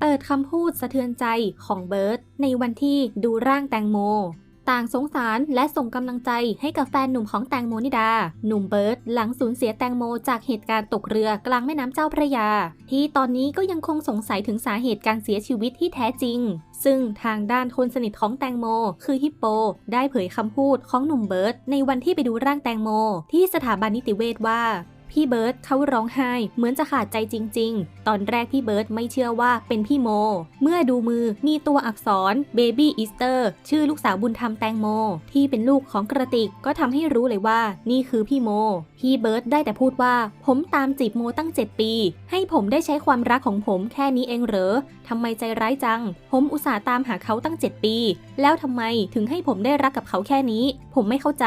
เปิดคำพูดสะเทือนใจของเบิร์ตในวันที่ดูร่างแตงโม ต่างสงสารและส่งกำลังใจให้กับแฟนหนุ่มของแตงโมนิดา หนุ่มเบิร์ตหลังสูญเสียแตงโมจากเหตุการณ์ตกเรือกลางแม่น้ำเจ้าพระยา ที่ตอนนี้ก็ยังคงสงสัยถึงสาเหตุการเสียชีวิตที่แท้จริง ซึ่งทางด้านคนสนิทของแตงโม คือฮิปโป ได้เผยคำพูดของหนุ่มเบิร์ตในวันที่ไปดูร่างแตงโม ที่สถาบันนิติเวชว่า พี่เบิร์ตเขาร้องไห้เหมือนจะขาดใจจริง ๆ ตอนแรกพี่เบิร์ตไม่เชื่อว่าเป็นพี่โม เมื่อดูมือมีตัวอักษร Baby Easter ชื่อลูกสาวบุญธรรมแตงโม ที่เป็นลูกของกระติกก็ทำให้รู้เลยว่านี่คือพี่โม พี่เบิร์ตได้แต่พูดว่า ผมตามจีบโมตั้ง 7 ปี ให้ผมได้ใช้ความรักของผมแค่นี้เองเหรอทำไมใจร้ายจัง ผมอุตส่าห์ตามหาเขาตั้ง 7 ปี แล้วทำไมถึงให้ผมได้รักกับเขาแค่นี้ ผมไม่เข้าใจ